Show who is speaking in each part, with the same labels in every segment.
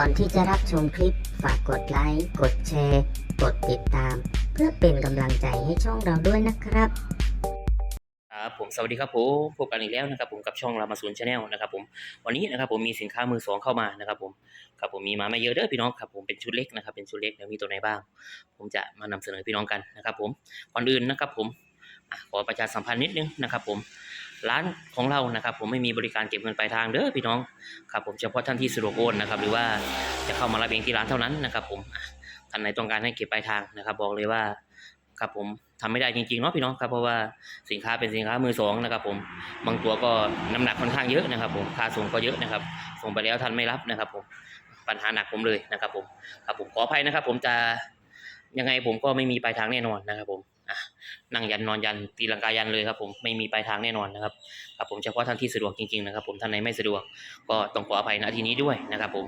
Speaker 1: ก่อนที่จะรับชมคลิป ฝากกดไลค์ กดแชร์ กดติดตาม เพื่อเป็นกำลังใจให้ช่องเราด้วยนะครับ
Speaker 2: ครับผมสวัสดีครับผมพบกันอีกแล้วนะครับผมกับช่องรามาศูนย์ชาแนลนะครับผมวันนี้นะครับผมมีสินค้ามือสองเข้ามานะครับผมครับผมมีมาไม่เยอะเด้อพี่น้องครับผมเป็นชุดเล็กนะครับเป็นชุดเล็กเดี๋ยวมีตัวไหนบ้าง ผมจะมานำเสนอพี่น้องกันนะครับผมก่อนอื่นนะครับผมขอประชาสัมพันธ์นิดนึงนะครับผม ร้านของเรานะครับ ผมไม่มีบริการเก็บเงินปลายทางเด้อพี่น้องครับผมเฉพาะท่านที่สะดวกโอนนะครับ หรือว่าจะเข้ามารับเองที่ร้านเท่านั้นนะครับ ผมท่านไหนต้องการให้เก็บปลายทางนะครับ บอกเลยว่าครับผมทำไม่ได้จริงๆเนาะพี่น้องครับเพราะว่าสินค้าเป็นสินค้ามือสองนะครับ ผมบางตัวก็น้ำหนักค่อนข้างเยอะนะครับ ผมค่าส่งก็เยอะนะครับ ส่งไปแล้วท่านไม่รับนะครับ ผมปัญหาหนักผมเลยนะครับ ผมครับผมขออภัยนะครับ ผมจะยังไงผมก็ไม่มีปลายทางแน่นอนนะครับ ผม นั่งยันนอนยันตีลังกายันเลยครับผมไม่มีปลายทางแน่นอนนะครับครับผมเฉพาะท่านที่สะดวกจริงๆนะครับผมท่านไหนไม่สะดวกก็ต้องขออภัยณที่นี้ด้วยนะครับผม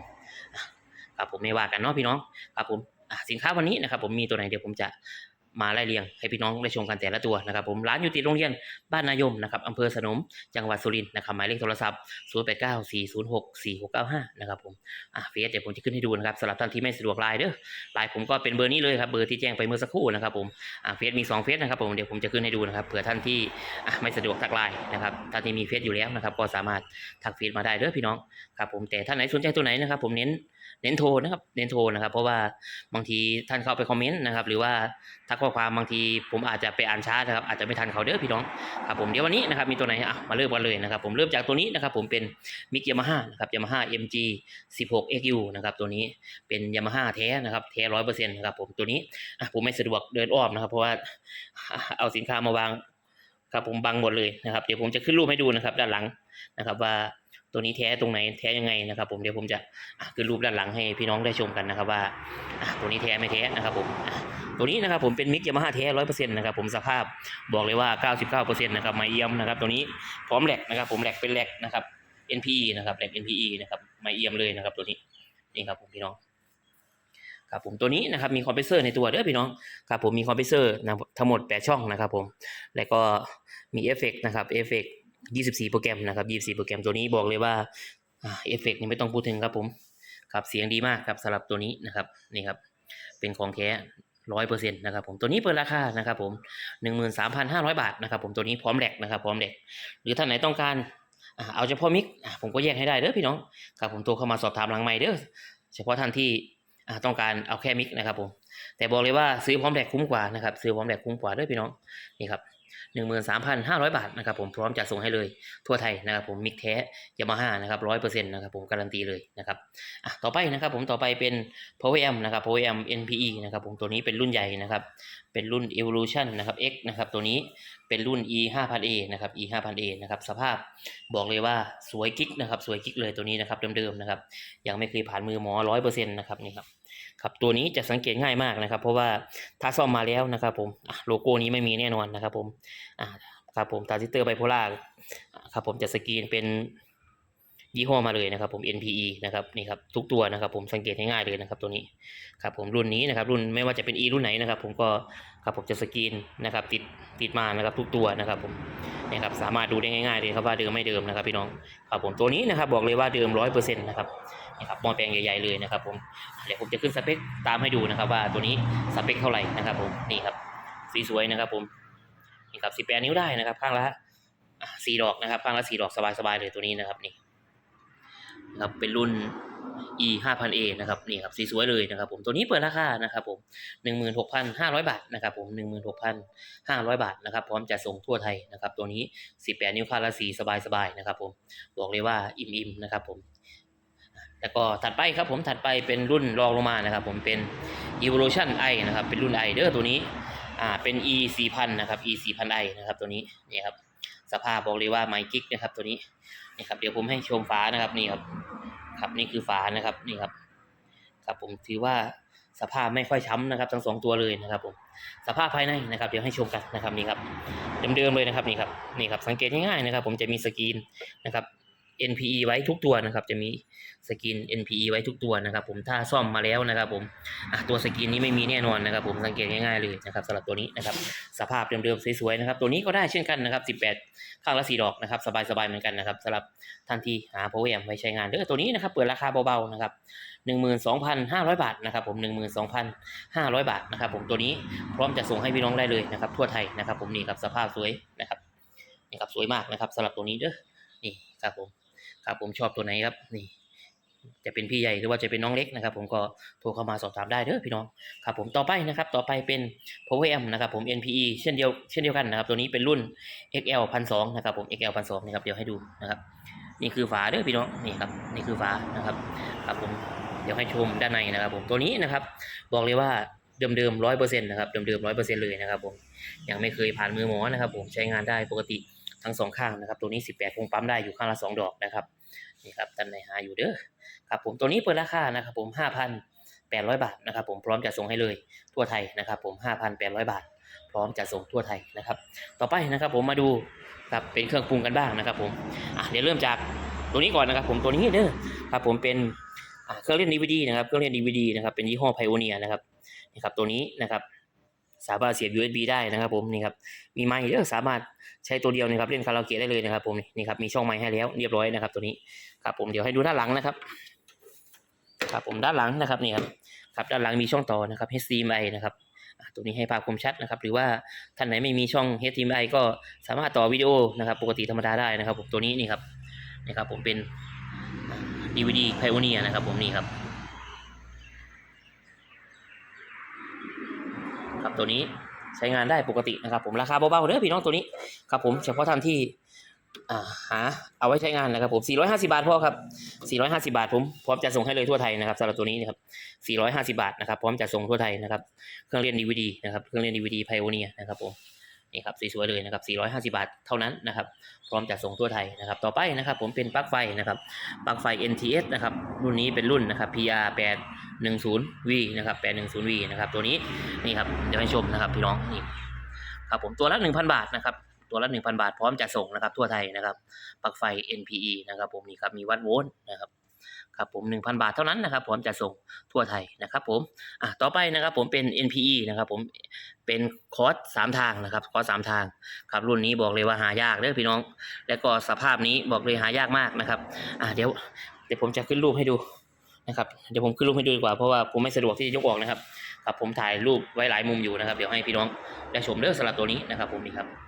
Speaker 2: ครับผมไม่ว่ากันเนาะพี่น้องครับผมสินค้าวันนี้นะครับผมมีตัวไหนเดี๋ยวผมจะ มาไล่เรียงให้พี่น้องได้ชมกันแต่ละตัวนะครับผมร้านอยู่ติดโรงเรียนบ้านนายมนะครับอำเภอสนมจังหวัดสุรินทร์นะครับหมายเลขโทรศัพท์ 0 8 9 4 0 6 4 6 9 5 นะครับผมอะเฟซเดี๋ยวผมจะขึ้นให้ดูนะครับสำหรับท่านที่ไม่สะดวกไลน์เด้อไลน์ผมก็เป็นเบอร์นี้เลยครับเบอร์ที่แจ้งไปเมื่อสักครู่นะครับผมอะเฟซมี2เฟซนะครับผมเดี๋ยวผมจะขึ้นให้ดูนะครับเผื่อท่านที่อะไม่สะดวกทักไลน์นะครับท่านที่มีเฟซอยู่แล้วนะครับก็สามารถทักเฟซมาได้เด้อพี่น้องครับผมแต่ท่านไหนสนใจตัวไหนนะครับผมเน้น เน้นโทรนะครับเน้นโทรนะครับ เพราะว่าบางทีท่านเข้าไปคอมเมนต์นะครับ หรือว่าทักข้อความบางทีผมอาจจะไปอ่านช้านะครับ อาจจะไม่ทันเขาเด้อพี่น้องครับผมเดี๋ยววันนี้นะครับมีตัวไหนอะมาเริ่มกันเลยนะครับ ผมเริ่มจากตัวนี้นะครับ ผมเป็นมิกยามาฮ่านะครับยามาฮ่า MG 16 XU นะครับ ตัวนี้เป็นยามาฮ่าแท้นะครับแท้ร้อยเปอร์เซ็นต์นะครับ ผมตัวนี้อะผมไม่สะดวกเดินอ้อมนะครับ เพราะว่าเอาสินค้ามาวางครับผมบังหมดเลยนะครับ เดี๋ยวผมจะขึ้นรูปให้ดูนะครับ ด้านหลังนะครับว่า ตัวนี้แท้ตรงไหนแท้ยังไงนะครับ ผมเดี๋ยวผมจะขึ้นรูปด้านหลังให้พี่น้องได้ชมกันนะครับว่าตัวนี้แท้ไม่แท้นะครับผมตัวนี้นะครับผมเป็นมิกยามาฮ่าแท้ร้อยเปอร์เซ็นต์นะครับผมสภาพบอกเลยว่าเก้าสิบเก้าเปอร์เซ็นต์นะครับไมเอียมนะครับตัวนี้พร้อมแหลกนะครับผมแหลกเป็นแหลกนะครับ NPE นะครับแหลก NPE นะครับไมเอียมเลยนะครับตัวนี้นี่ครับผมพี่น้องครับผมตัวนี้นะครับมีคอมเพรสเซอร์ในตัวเด้อพี่น้องครับผมมีคอมเพรสเซอร์นะทั้งหมดแปดช่องนะครับผมแล้วก็มีเอฟเฟกนะครับเอฟเฟก ยี่สิบสี่โปรแกรมนะครับยี่สิบสี่โปรแกรมตัวนี้บอกเลยว่าเอฟเฟกนี่ไม่ต้องพูดถึงครับผมครับเสียงดีมากครับสำหรับตัวนี้นะครับนี่ครับเป็นของแท้ร้อยเปอร์เซ็นต์นะครับผมตัวนี้เปิดราคานะครับผมหนึ่งหมื่นสามพันห้าร้อยบาทนะครับผมตัวนี้พร้อมแหลกนะครับพร้อมแหลกหรือท่านไหนต้องการเอาเฉพาะมิกผมก็แยกให้ได้เด้อพี่น้องครับผมโทรเข้ามาสอบถามหลังไมค์เด้อเฉพาะท่านที่ต้องการเอาแค่มิกนะครับผมแต่บอกเลยว่าซื้อพร้อมแหลกคุ้มกว่านะครับซื้อพร้อมแหลกคุ้มกว่าเด้อพี่น้องนี่ครับ หนึ่งหมื่นสามพันห้าร้อยบาทนะครับผมพร้อมจะส่งให้เลยทั่วไทยนะครับผมมิกแท้ยามาฮ่านะครับร้อยเปอร์เซ็นต์นะครับผมการันตีเลยนะครับอะต่อไปนะครับผมต่อไปเป็น Power M นะครับ Power M NPE นะครับผมตัวนี้เป็นรุ่นใหญ่นะครับเป็นรุ่น Evolution นะครับ X นะครับตัวนี้เป็นรุ่น E 5 0 0 A นะครับ E 5 0 0 A นะครับสภาพบอกเลยว่าสวยกิ๊กนะครับสวยกิ๊กเลยตัวนี้นะครับเดิมๆนะครับยังไม่เคยผ่านมือหมอร้อยเปอร์เซ็นต์นะครับนี่ครับ ครับตัวนี้จะสังเกตง่ายมากนะครับ เพราะว่าถ้าซ่อมมาแล้วนะครับผมโลโก้นี้ไม่มีแน่นอนนะครับผมครับผมทาซิสเตอร์ไบโพล่าครับผมจะสกรีนเป็น ยี่ห้อมาเลยนะครับผม NPE นะครับนี่ครับทุกตัวนะครับผมสังเกตง่ายๆเลยนะครับตัวนี้ครับผมรุ่นนี้นะครับรุ่นไม่ว่าจะเป็น E รุ่นไหนนะครับผมก็ครับผมจะสกรีนนะครับติดติดมานะครับทุกตัวนะครับผมนี่ครับสามารถดูได้ง่ายๆเลยครับว่าเดิมไม่เดิมนะครับพี่น้องครับผมตัวนี้นะครับบอกเลยว่าเดิมร้อยเปอร์เซ็นต์นะครับนี่ครับมอแปลงใหญ่ๆเลยนะครับผมเดี๋ยวผมจะขึ้นสเปคตามให้ดูนะครับว่าตัวนี้สเปคเท่าไหร่นะครับผมนี่ครับสีสวยนะครับผมนี่ครับสิบแปดนิ้วได้นะครับข้างละสี่ดอกนะครับข้างละสี่ดอกสบายๆเลยตัวนี้นะครับนี่ ครับเป็นรุ่น e 5 0 0 0 a นะครับนี่ครับสีสวยเลยนะครับผมตัวนี้เปิดราคานะครับผม 16,500 บาทนะครับผม 16,500 บาทนะครับพร้อมจะส่งทั่วไทยนะครับตัวนี้ 18 นิ้วค่าละสีสบายๆนะครับผมบอกเลยว่าอิ่มๆนะครับผมแล้วก็ถัดไปครับผมถัดไปเป็นรุ่นรองลงมานะครับผมเป็น evolution i นะครับเป็นรุ่น i เด้อตัวนี้อ่าเป็น e 4 0 0 0นะครับ e 4 0 0 0 i นะครับตัวนี้นี่ครับสภาพบอกเลยว่าไมค์กิกนะครับตัวนี้ นี่ครับเดี๋ยวผมให้ชมฟ้านะครับนี่ครับ ครับนี่คือฟ้านะครับนี่ครับ ครับผมถือว่าสภาพไม่ค่อยช้ำนะครับทั้งสองตัวเลยนะครับผมสภาพภายในนะครับ เดี๋ยวให้ชมกันนะครับนี่ครับเดิมๆเลยนะครับนี่ครับนี่ครับสังเกตง่ายๆนะครับ ผมจะมีสกรีนนะครับ NPE ไว้ทุกตัวนะครับ จะมีสกิน NPE ไว้ทุกตัวนะครับ ผมถ้าซ่อมมาแล้วนะครับผมตัวสกินนี้ไม่มีแน่นอนนะครับ ผมสังเกตง่ายๆเลยนะครับสำหรับตัวนี้นะครับ สภาพเดิมๆสวยๆนะครับ ตัวนี้ก็ได้เช่นกันนะครับ 18 ข้างละ4ดอกนะครับ สบายๆเหมือนกันนะครับสำหรับท่านที่หา power amp ไว้ใช้งานเด้อตัวนี้นะครับ เปิดราคาเบาๆนะครับ12,500 บาทนะครับ ผม 12,500 บาทนะครับ ผมตัวนี้พร้อมจะส่งให้พี่น้องได้เลยนะครับ ทั่วไทยนะครับ ผมนี่ครับสภาพสวยนะครับนี่ครับสวยมากนะครับสำหรับตัวนี้เด้อนี่ครับผม ครับผมชอบตัวไหนครับนี่จะเป็นพี่ใหญ่หรือว่าจะเป็นน้องเล็กนะครับ ผมก็โทรเข้ามาสอบถามได้เด้อพี่น้องครับผมต่อไปนะครับ ต่อไปเป็น power M นะครับผม NPE เช่นเดียวเช่นเดียวกันนะครับ ตัวนี้เป็นรุ่น XL 1,200นะครับผม XL 1,200นะครับเดี๋ยวให้ดูนะครับ นี่คือฝาเด้อพี่น้องนี่ครับนี่คือฝานะครับครับผมเดี๋ยวให้ชมด้านในนะครับ ผมตัวนี้นะครับ บอกเลยว่าเดิมเดิมร้อยเปอร์เซ็นต์นะครับเดิมเดิมร้อยเปอร์เซ็นต์เลยนะครับ ผมยังไม่เคยผ่านมือหมอนะครับ ผมใช้งานได้ปกติทั้งสองข้างนะครับ ตัวนี้สิบแปดคงปั๊มได้อยู่ข้างละสองดอกนะครับ นี่ครับท่านไหนหาอยู่เด้อครับผมตัวนี้เปิดราคานะครับผมห้าพันแปดร้อยบาทนะครับผมพร้อมจะส่งให้เลยทั่วไทยนะครับผมห้าพันแปดร้อยบาท พร้อมจะส่งทั่วไทยนะครับ ต่อไปนะครับผมมาดูครับเป็นเครื่องปรุงกันบ้างนะครับผมอะเดี๋ยวเริ่มจากตัวนี้ก่อนนะครับผมตัวนี้เด้อครับผมเป็นเครื่องเล่นดีวดีนะครับเครื่องเล่นดีวดีนะครับเป็นยี่ห้อไพโอเนียนะครับนี่ครับตัวนี้นะครับสามารถเสียบ USB ได้นะครับผมนี่ครับมีไมค์เด้อสามารถ ใช้ตัวเดียวนะครับเล่นคาราโอเกะได้เลยนะครับผมนี่นี่ครับมีช่องไมค์ให้แล้วเรียบร้อยนะครับ ตัวนี้ครับผมเดี๋ยวให้ดูด้านหลังนะครับครับผมด้านหลังนะครับนี่ครับครับด้านหลังมีช่องต่อนะครับ HDMI นะครับตัวนี้ให้ภาพคมชัดนะครับ หรือว่าท่านไหนไม่มีช่อง HDMI ก็สามารถต่อวิดีโอนะครับ ปกติธรรมดาได้นะครับ ผมตัวนี้นี่ครับนี่ครับ ผมเป็น DVD Pioneer นะครับ ผมนี่ครับ ครับตัวนี้ ใช้งานได้ปกตินะครับ ผมราคาเบาๆเด้อพี่น้องตัวนี้ครับผมเฉพาะท่านที่หาเอาไว้ใช้งานนะครับผม 450 บาทพอครับ 450 บาทผมพร้อมจะส่งให้เลยทั่วไทยนะครับสำหรับตัวนี้นะครับ 450 บาทนะครับพร้อมจะส่งทั่วไทยนะครับ เครื่องเล่นดีวดีนะครับ เครื่องเล่นดีวดีไพโอเนียนะครับผม นี่ครับสวยๆเลยนะครับ 450 บาทเท่านั้นนะครับ พร้อมจะส่งทั่วไทยนะครับ ต่อไปนะครับ ผมเป็นปลั๊กไฟนะครับปลั๊กไฟ NTS นะครับ รุ่นนี้เป็นรุ่นนะครับ PR 810V นะครับ 810V นะครับ ตัวนี้นี่ครับเดี๋ยวให้ชมนะครับพี่น้องนี่ครับผมตัวละ 1,000 บาทนะครับ ตัวละ 1,000 บาทพร้อมจะส่งนะครับทั่วไทยนะครับปลั๊กไฟ NPE นะครับ ผมนี่ครับมีวัดโวลต์นะครับ ครับผม1,000 บาทเท่านั้นนะครับพร้อมจะส่งทั่วไทยนะครับ ผมอะต่อไปนะครับ ผมเป็น NPE นะครับ ผมเป็นคอร์สสามทางนะครับคอร์สสามทางครับรุ่นนี้บอกเลยว่าหายากเด้อพี่น้อง แล้วก็สภาพนี้บอกเลยหายากมากนะครับอ่าเดี๋ยวเดี๋ยวผมจะขึ้นรูปให้ดูนะครับเดี๋ยวผมขึ้นรูปให้ดูดีกว่าเพราะว่าผมไม่สะดวกที่จะยกออกนะครับครับผมถ่ายรูปไว้หลายมุมอยู่นะครับ เดี๋ยวให้พี่น้องได้ชมเด้อสำหรับตัวนี้นะครับ ผมนี่ครับ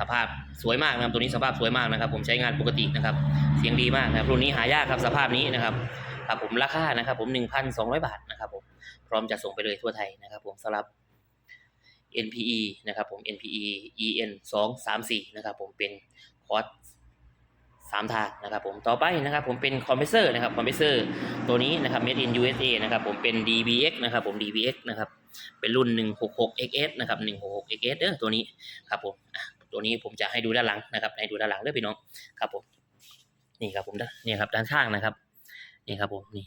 Speaker 2: สภาพสวยมากนะครับตัวนี้สภาพสวยมากนะครับ ผมใช้งานปกตินะครับ เสียงดีมากนะครับรุ่นนี้หายากครับสภาพนี้นะครับครับผมราคานะครับ ผม 1,200 บาทนะครับผมพร้อมจะส่งไปเลยทั่วไทยนะครับผมสำหรับ NPE นะครับผม NPE EN 2 3 4นะครับผมเป็นคอร์สสามทางนะครับผมต่อไปนะครับผมเป็นคอมเพรสเซอร์นะครับคอมเพรสเซอร์ตัวนี้นะครับ made in USA นะครับผมเป็น DBX นะครับผม DBX นะครับเป็นรุ่น 166 XS นะครับ 166 XS เด้อตัวนี้ครับผม ตัวนี้ผมจะให้ดูด้านหลังนะครับ ให้ดูด้านหลังเด้อพี่น้องครับผมนี่ครับผมนี่ครับด้านข้างนะครับนี่ครับผมนี่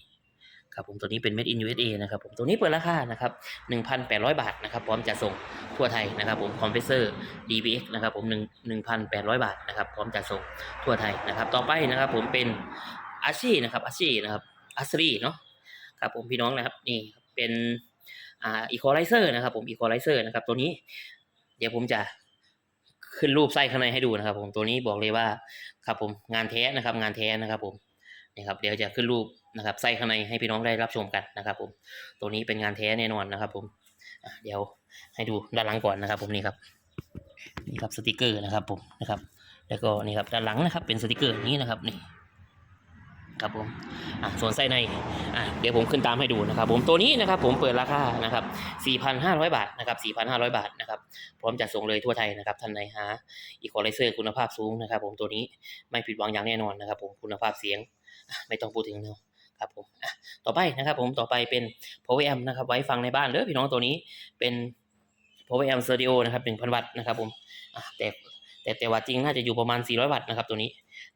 Speaker 2: ครับผมตัวนี้เป็น made in USA นะครับผมตัวนี้เปิดราคานะครับ1,800 บาทนะครับพร้อมจะส่งทั่วไทยนะครับผมคอมเพรสเซอร์ DBX นะครับผม1 1,800 บาทนะครับพร้อมจะส่งทั่วไทยนะครับ ต่อไปนะครับผมเป็นอาชีนะครับอาชีนะครับอาชีเนาะครับผมพี่น้องนะครับนี่เป็นอ่าอีโคไลเซอร์นะครับผมอีโคไลเซอร์นะครับตัวนี้ เดี๋ยวผมจะ ขึ้นรูปไส้ข้างในให้ดูนะครับ ผมตัวนี้บอกเลยว่าครับผมงานแท้นะครับ งานแท้นะครับ ผมนี่ครับเดี๋ยวจะขึ้นรูปนะครับไส้ข้างในให้พี่น้องได้รับชมกันนะครับ ผมตัวนี้เป็นงานแท้แน่นอนนะครับ ผมเดี๋ยวให้ดูด้านหลังก่อนนะครับ ผมนี่ครับนี่ครับสติกเกอร์นะครับ ผมนะครับ แล้วก็นี่ครับด้านหลังนะครับ เป็นสติกเกอร์อย่างนี้นะครับนี่ ครับผมอะส่วนไส้ในอะเดี๋ยวผมขึ้นตามให้ดูนะครับ ผมตัวนี้นะครับผมเปิดราคานะครับ 4,500 บาทนะครับ 4,500 บาทนะครับ พร้อมจะส่งเลยทั่วไทยนะครับท่านใดหาอีโคไลเซอร์คุณภาพสูงนะครับ ผมตัวนี้ไม่ผิดหวังอย่างแน่นอนนะครับ ผมคุณภาพเสียงไม่ต้องพูดถึงเนาะครับผมอะต่อไปนะครับ ผมต่อไปเป็น power amp นะครับ ไว้ฟังในบ้านเด้อพี่น้องตัวนี้เป็น power amp stereo นะครับ1,000 วัตต์นะครับ ผมแต่แต่แต่ว่าจริงน่าจะอยู่ประมาณ 400 วัตต์นะครับตัวนี้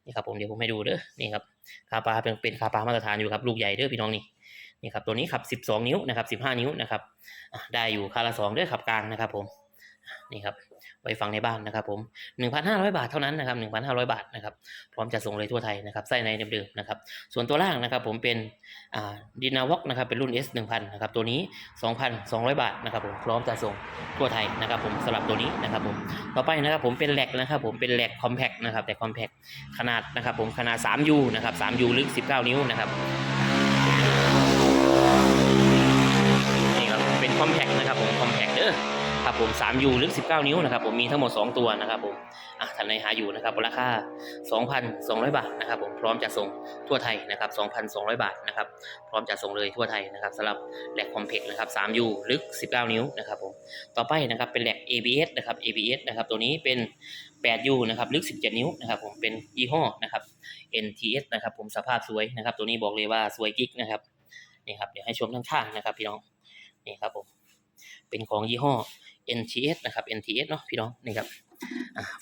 Speaker 2: นี่ครับผมเดี๋ยวผมให้ดูเด้อนี่ครับคาปาเป็นเป็นคาปามาตรฐานอยู่ครับลูกใหญ่เด้อพี่น้องนี่นี่ครับตัวนี้ขับ 12 นิ้วนะครับ 15 นิ้วนะครับได้อยู่คาละสองเด้อขับกลางนะครับผมนี่ครับ ไว้ไว้ฟังในบ้านนะครับผม 1,500 บาทเท่านั้นนะครับ1,500 บาทนะครับพร้อมจะส่งเลยทั่วไทยนะครับไส้ในเดิมๆนะครับส่วนตัวล่างนะครับผมเป็นดินาวอกนะครับเป็นรุ่น S 1000นะครับตัวนี้ 2,200 บาทนะครับผมพร้อมจะส่งทั่วไทยนะครับผมสำหรับตัวนี้นะครับผมต่อไปนะครับผมเป็นแหลกนะครับผมเป็นแหลกคอมแพคนะครับแต่คอมแพคขนาดนะครับผมขนาด 3U นะครับ 3U ลึก 19 นิ้วนะครับนี่ครับเป็นคอมแพคนะครับผมคอมแพคเด้อ ครับผม 3U ลึก 19 นิ้วนะครับผมมีทั้งหมด 2 ตัวนะครับผมอะท่านใดหาอยู่นะครับราคา 2,200 บาทนะครับผมพร้อมจะส่งทั่วไทยนะครับ 2,200 บาทนะครับพร้อมจะส่งเลยทั่วไทยนะครับสำหรับแหลกคอมเพล็กซ์นะครับ 3U ลึก 19 นิ้วนะครับผมต่อไปนะครับเป็นแหลก ABS นะครับ ABS นะครับตัวนี้เป็น 8U นะครับลึก 17 นิ้วนะครับผมเป็นยี่ห้อนะครับ NTS นะครับผมสภาพสวยนะครับ ตัวนี้บอกเลยว่าสวยกิ๊กนะครับนี่ครับเดี๋ยวให้ชมทั้งข้างนะครับพี่น้องนี่ครับผมเป็นของยี่ห้อ NTS นะครับ NTS เนาะพี่น้องนี่ครับ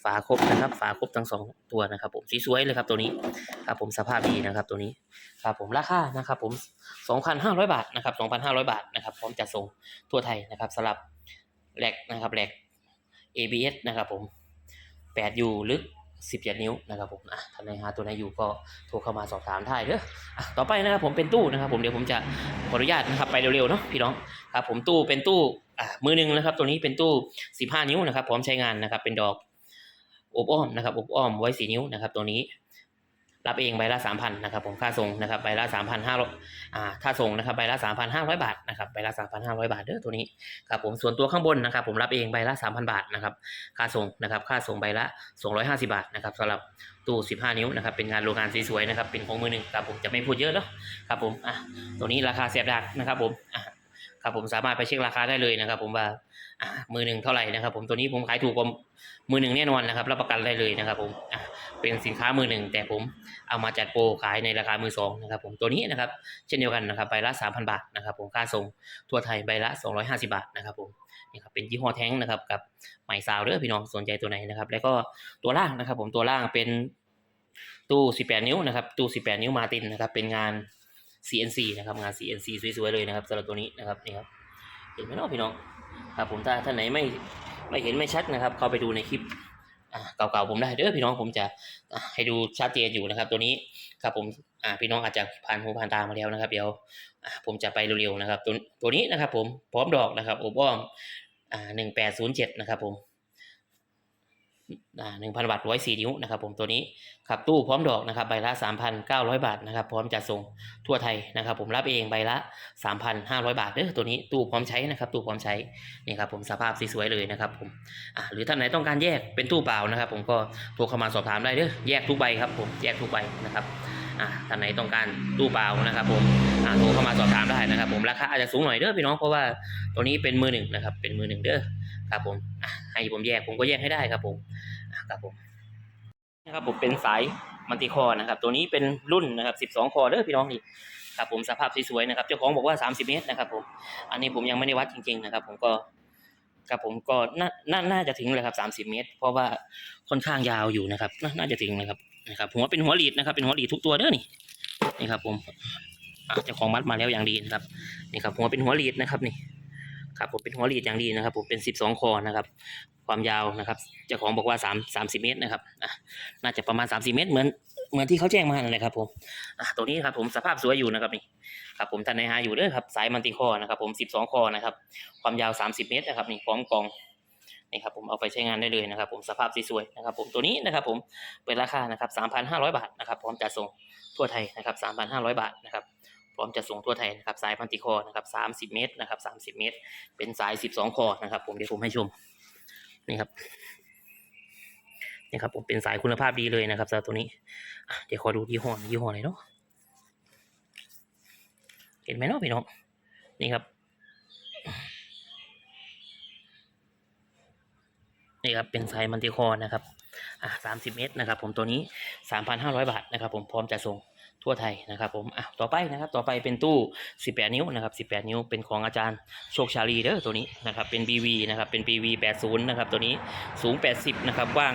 Speaker 2: ฝาครบนะครับ ฝาครบทั้งสองตัวนะครับ ผมสวยเลยครับตัวนี้ครับผมสภาพดีนะครับตัวนี้ครับผมราคานะครับ ผม 2,500 บาทนะครับ 2,500 บาทนะครับพร้อมจัดส่งทั่วไทยนะครับสำหรับแหลกนะครับแหลก ABS นะครับผม 8U ลึก 17 นิ้วนะครับผมอะท่านใดหาตัวไหนอยู่ก็โทรเข้ามาสอบถามได้เด้ออะต่อไปนะครับผมเป็นตู้นะครับ ผมเดี๋ยวผมจะขออนุญาตนะครับไปเร็วๆเนาะพี่น้องครับผมตู้เป็นตู้ อะมือหนึ่งนะครับ ตัวนี้เป็นตู้ 15 นิ้วนะครับ พร้อมใช้งานนะครับ เป็นดอกอบอ้อมนะครับอบอ้อมไว้4นิ้วนะครับ ตัวนี้รับเองใบละสามพันนะครับผมค่าส่งนะครับใบละสามพันห้าร้อยอ่าถ้าส่งนะครับใบละสามพันห้าร้อยบาทนะครับใบละสามพันห้าร้อยบาทเด้อตัวนี้ครับผมส่วนตัวข้างบนนะครับ ผมรับเองใบละสามพันบาทนะครับค่าส่งนะครับค่าส่งใบละสองร้อยห้าสิบาทนะครับสำหรับตู้สิบห้านิ้วนะครับเป็นงานโรงงานสวยๆนะครับเป็นของมือหนึ่งครับผมจะไม่พูดเยอะเนาะครับผมอะตัวนี้ราคาเสียบดักนะครับผมอะ ครับผมสามารถไปเช็คราคาได้เลยนะครับ ผมว่ามือหนึ่งเท่าไหร่นะครับ ผมตัวนี้ผมขายถูกกว่ามือหนึ่งแน่นอนนะครับรับประกันได้เลยนะครับ ผมเป็นสินค้ามือหนึ่งแต่ผมเอามาจัดโปรขายในราคามือสองนะครับ ผมตัวนี้นะครับ เช่นเดียวกันนะครับใบละ3,000บาทนะครับ ผมค่าส่งทั่วไทยใบละ250บาทนะครับ ผมนี่ครับเป็นยี่ห้อแท้งนะครับ กับไมซาวเด้อพี่น้องสนใจตัวไหนนะครับ แล้วก็ตัวล่างนะครับ ผมตัวล่างเป็นตู้ 18 นิ้วนะครับตู้ 18 นิ้วมาตินนะครับเป็นงาน CNC นะครับงาน CNC สวยๆเลยนะครับสำหรับตัวนี้นะครับนี่ครับเห็นไหมเนาะพี่น้องครับผมถ้าท่านไหนไม่ไม่เห็นไม่ชัดนะครับ เข้าไปดูในคลิปเก่าๆผมได้เด้อพี่น้องผมจะให้ดูชัดเจนอยู่นะครับ ตัวนี้ครับผมพี่น้องอาจจะผ่านหูผ่านตามาแล้วนะครับ เดี๋ยวผมจะไปเร็วๆนะครับ ตัวตัวนี้นะครับ ผมพร้อมดอกนะครับอบอ้อมหนึ่งแปดศูนย์เจ็ดนะครับผม หนึ่งพันบาทร้อยสี่นิ้วนะครับผมตัวนี้ขับตู้พร้อมดอกนะครับใบละสามพันเก้าร้อยบาทนะครับพร้อมจัดส่งทั่วไทยนะครับผมรับเองใบละสามพันห้าร้อยบาทเด้อตัวนี้ตู้พร้อมใช้นะครับตู้พร้อมใช้นี่ครับผมสภาพสวยๆเลยนะครับผมอ่าหรือท่านไหนต้องการแยกเป็นตู้เปล่านะครับ ผมก็โทรเข้ามาสอบถามได้เด้อแยกทุกใบครับผมแยกทุกใบนะครับ อ่าท่านไหนต้องการตู้เปล่านะครับผมอ่าโทรเข้ามาสอบถามได้นะครับ ผมราคาอาจจะสูงหน่อยเด้อพี่น้องเพราะว่าตัวนี้เป็นมือหนึ่งนะครับ เป็นมือหนึ่งเด้อครับผมอะให้ผมแยกผมก็แยกให้ได้ครับผมอะครับผมนะครับผมเป็นสายมัลติคอร์นะครับ ตัวนี้เป็นรุ่นนะครับ 12 คอเด้อพี่น้องนี่ครับผมสภาพสวยๆนะครับเจ้าของบอกว่า 30 เมตรนะครับผมอันนี้ผมยังไม่ได้วัดจริง ๆ นะครับ ผมก็ครับผมก็น่าน่าจะถึงเลยครับสามสิบเมตร เพราะว่าค่อนข้างยาวอยู่นะครับนาน่าจะถึงนะครับ นะครับหัวเป็นหัวหลีดนะครับเป็นหัวหลีดทุกตัวเด้อนี่นี่ครับผมอะเจ้าของมัดมาแล้วอย่างดีนะครับนี่ครับหัวเป็นหัวหลีดนะครับนี่ครับผมเป็นหัวหลีดอย่างดีนะครับ ผมเป็นสิบสองคอนะครับ ความยาวนะครับเจ้าของบอกว่าสามสามสิบเมตรนะครับอะน่าจะประมาณสามสิบเมตรเหมือนเหมือนที่เขาแจ้งมานั่นแหละครับผมอะตัวนี้ครับผมสภาพสวยอยู่นะครับนี่ครับผมท่านในหาอยู่เด้อครับสายมันติคอนะครับ ผมสิบสองคอนะครับ ความยาว 30 เมตรนะครับนี่พร้อมกอง นี่ครับผมเอาไปใช้งานได้เลยนะครับ ผมสภาพสวยๆนะครับผมตัวนี้นะครับผมเปิดราคานะครับ3,500 บาทนะครับพร้อมจัดส่งทั่วไทยนะครับ3,500 บาทนะครับพร้อมจัดส่งทั่วไทยนะครับสายพันติคอนะครับ30 เมตรนะครับ30 เมตร เป็นสาย 12 คอนะครับ ผมเดี๋ยวผมให้ชมนี่ครับนี่ครับผมเป็นสายคุณภาพดีเลยนะครับสำหรับตัวนี้ เดี๋ยวขอดูยี่ห้อหน่อยยี่ห้อไหนเนาะเห็นไหมเนาะพี่น้องนี่ครับ นี่ครับเป็นไซมันติคอร์นะครับอะสามสิบเมตรนะครับ ผมตัวนี้สามพันห้าร้อยบาทนะครับ ผมพร้อมจะส่งทั่วไทยนะครับ ผมอะต่อไปนะครับ ต่อไปเป็นตู้สิบแปดนิ้วนะครับสิบแปดนิ้วเป็นของอาจารย์โชคชาลีเด้อตัวนี้นะครับเป็น BV นะครับเป็น BV แปดศูนย์นะครับตัวนี้สูงแปดสิบนะครับกว้าง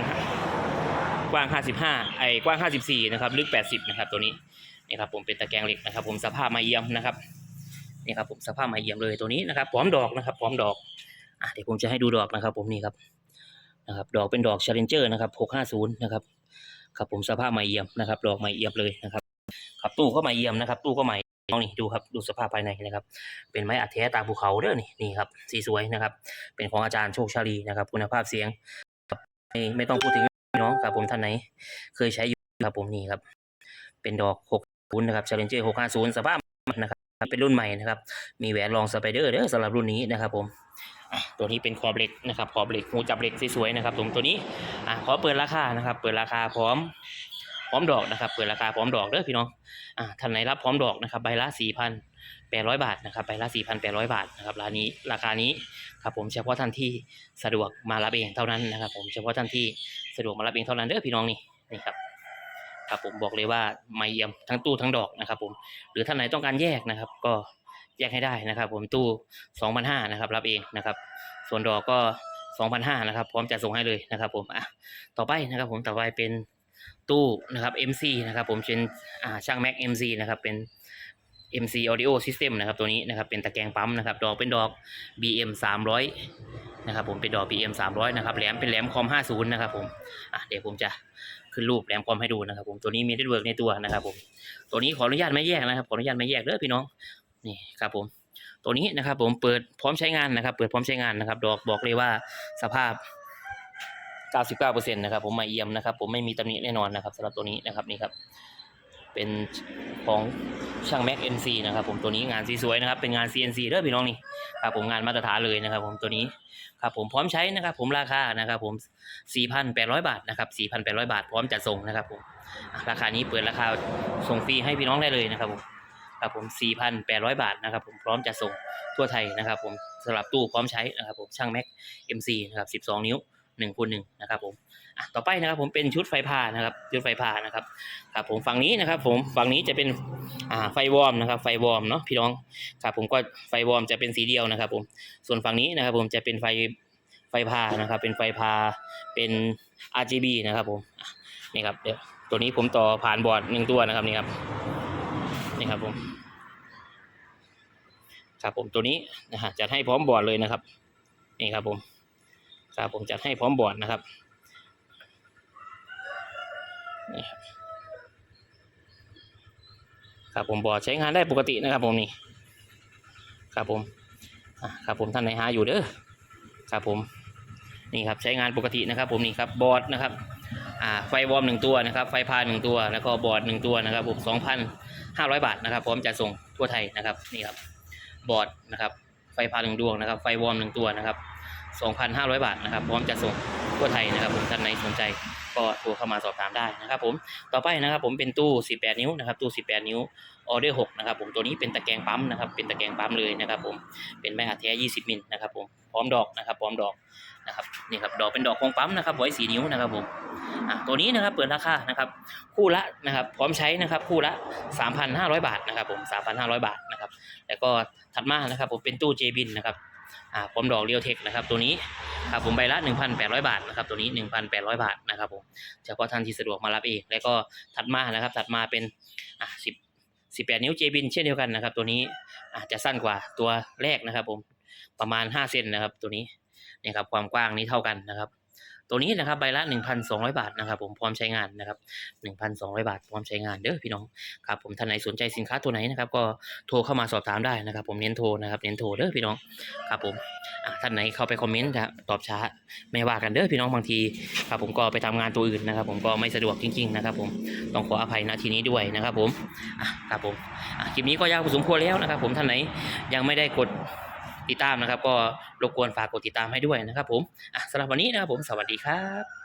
Speaker 2: กว้างห้าสิบห้าไอ้กว้างห้าสิบสี่นะครับ ลึกแปดสิบนะครับ ตัวนี้นี่ครับผมเป็นตะแกรงเหล็กนะครับ ผมสภาพมาเยี่ยมนะครับนี่ครับผมสภาพมาเยี่ยมเลยตัวนี้นะครับพร้อมดอกนะครับพร้อมดอกอะเดี๋ยวผมจะให้ดูดอกนะครับ ผมนี่ครับ นะครับ ดอกเป็นดอก Challenger นะครับ650นะครับครับผมสภาพใหม่เอี่ยมนะครับ ดอกใหม่เอี่ยมเลยนะครับครับตู้ก็ใหม่เอี่ยมนะครับ ตู้ก็ใหม่ลองนี่ดูครับดูสภาพภายในนะครับ เป็นไม้อัดแท้ตามภูเขาเด้อนี่นี่ครับสีสวยนะครับ เป็นของอาจารย์โชคชาลีนะครับ คุณภาพเสียงไม่ไม่ต้องพูดถึงน้องครับผมท่านไหน เคยใช้อยู่ครับผมนี่ครับ เป็นดอก60นะครับ Challenger 650สภาพนะครับเป็นรุ่นใหม่นะครับ มีแหวนรองสไปเดอร์เด้อสำหรับรุ่นนี้นะครับผม ตัวนี้เป็นขอบเหล็กนะครับขอบเหล็กหูจับเหล็กสวยๆนะครับผมตัวนี้อะขอเปิดราคานะครับ เปิดราคาพร้อมพร้อมดอกนะครับ เปิดราคาพร้อมดอกเด้อพี่น้องอะท่านไหนรับพร้อมดอกนะครับใบละ4,800บาทนะครับใบละ4,800บาทนะครับร้านนี้ราคานี้ครับผมเฉพาะท่านที่สะดวกมารับเองเท่านั้นนะครับ ผมเฉพาะท่านที่สะดวกมารับเองเท่านั้นเด้อพี่น้องนี่นี่ครับครับผมบอกเลยว่าไม่เยี่ยมทั้งตู้ทั้งดอกนะครับ ผมหรือท่านไหนต้องการแยกนะครับ ก็ แยกให้ได้นะครับ ผมตู้2,500นะครับ รับเองนะครับ ส่วนดอกก็2,500นะครับ พร้อมจะส่งให้เลยนะครับ ผมอะต่อไปนะครับ ผมต่อไปเป็นตู้นะครับ MC นะครับ ผมเป็นอ่าช่าง Mac MC นะครับ เป็น MC Audio System นะครับ ตัวนี้นะครับ เป็นตะแกรงปั๊มนะครับ ดอกเป็นดอก BM 300นะครับ ผมเป็นดอก BM 300นะครับ แหลมเป็นแหลมคอม50นะครับ ผมอะเดี๋ยวผมจะขึ้นรูปแหลมคอมให้ดูนะครับ ผมตัวนี้มีเน็ตเวิร์กในตัวนะครับ ผมตัวนี้ขออนุญาตไม่แยกนะครับ ขออนุญาตไม่แยกเด้อพี่น้อง นี่ครับผมตัวนี้นะครับผมเปิดพร้อมใช้งานนะครับ เปิดพร้อมใช้งานนะครับ ดอกบอกเลยว่าสภาพ 99%นะครับผมไม่เอี่ยมนะครับ ผมไม่มีตำหนิแน่นอนนะครับสำหรับตัวนี้นะครับนี่ครับ เป็นของช่าง Mac NC นะครับ ผมตัวนี้งานสีสวยนะครับ เป็นงาน CNC เด้อพี่น้องนี่ครับผมงานมาตรฐานเลยนะครับ ผมตัวนี้ครับผมพร้อมใช้นะครับ ผมราคานะครับ ผม 4,800 บาทนะครับ 4,800 บาท พร้อมจัดส่งนะครับ ผมราคานี้เปิดราคาส่งฟรีให้พี่น้องได้เลยนะครับผม ครับผม4,800 บาทนะครับผมพร้อมจัดส่งทั่วไทยนะครับผมสำหรับตู้พร้อมใช้นะครับผมช่าง Mac MC นะครับ12 นิ้ว1คูณ1นะครับผมอะต่อไปนะครับผมเป็นชุดไฟพานะครับชุดไฟพานะครับครับผมฝั่งนี้นะครับผมฝั่งนี้จะเป็นอ่าไฟวอร์มนะครับไฟวอร์มเนาะพี่น้องครับผมก็ไฟวอร์มจะเป็นสีเดียวนะครับผมส่วนฝั่งนี้นะครับผมจะเป็นไฟไฟพานะครับเป็นไฟพาเป็น RGB นะครับผมนี่ครับเดี๋ยวตัวนี้ผมต่อผ่านบอร์ดหนึ่งตัวนะครับนี่ครับ ครับผม ครับผมตัวนี้นะฮะจัดให้พร้อมบอร์ดเลยนะครับ นี่ครับผม ครับผมจัดให้พร้อมบอร์ดนะครับนี่ครับผมบอร์ดใช้งานได้ปกตินะครับ ผมนี่ ครับผมครับผมท่านไหนหาอยู่เด้อ ครับผม นี่ครับใช้งานปกตินะครับ ผมนี่ครับบอร์ดนะครับ ไฟวอร์มหนึ่งตัวนะครับ ไฟพาหนึ่งตัว แล้วก็บอร์ดหนึ่งตัวนะครับผมสองพันห้าร้อยบาทนะครับพร้อมจะส่งทั่วไทยนะครับนี่ครับบอร์ดนะครับไฟพาหนึ่งดวงนะครับ ไฟวอร์มหนึ่งตัวนะครับสองพันห้าร้อยบาทนะครับ พร้อมจะส่งทั่วไทยนะครับผมท่านไหนสนใจก็โทรเข้ามาสอบถามได้นะครับผมต่อไปนะครับผมเป็นตู้ 18 นิ้วนะครับตู้ 18 นิ้วออเดอร์6นะครับผมตัวนี้เป็นตะแกรงปั๊มนะครับเป็นตะแกรงปั๊มเลยนะครับผมเป็นไม้อัดแท้ 20 มิลนะครับผมพร้อมดอกนะครับพร้อมดอก นะครับนี่ครับดอกเป็นดอกโครงปั๊มนะครับไว้4นิ้วนะครับผมตัวนี้นะครับเปิดราคานะครับคู่ละนะครับพร้อมใช้นะครับคู่ละ 3,500 บาทนะครับผม 3,500 บาทนะครับแล้วก็ถัดมานะครับผมเป็นตู้เจบินนะครับพร้อมดอกเรียวเทคนะครับตัวนี้ครับผมใบละ 1,800 บาทนะครับตัวนี้ 1,800 บาทนะครับผมเฉพาะท่านที่สะดวกมารับเองแล้วก็ถัดมานะครับถัดมาเป็นอ่าสิบสิบแปดนิ้วเจบินเช่นเดียวกันนะครับตัวนี้อาจจะสั้นกว่าตัวแรกนะครับผมประมาณห้าเซนนะครับตัวนี้ นี่ครับความกว้างนี้เท่ากันนะครับ ตัวนี้นะครับใบละหนึ่งพันสองร้อยบาทนะครับ ผมพร้อมใช้งานนะครับหนึ่งพันสองร้อยบาทพร้อมใช้งานเด้อพี่น้องครับผมท่านไหนสนใจสินค้าตัวไหนนะครับ ก็โทรเข้ามาสอบถามได้นะครับ ผมเน้นโทรนะครับเน้นโทรเด้อพี่น้องครับผมท่านไหนเข้าไปคอมเมนต์จะตอบช้าไม่ว่ากันเด้อพี่น้องบางทีครับผมก็ไปทำงานตัวอื่นนะครับ ผมก็ไม่สะดวกจริง ๆ นะครับ ผมต้องขออภัยณทีนี้ด้วยนะครับ ผมครับผมคลิปนี้ก็ยาวพอสมควรแล้วนะครับ ผมท่านไหนยังไม่ได้กด ติดตามนะครับ ก็รบกวนฝากกดติดตามให้ด้วยนะครับผมอะสำหรับวันนี้นะครับผมสวัสดีครับ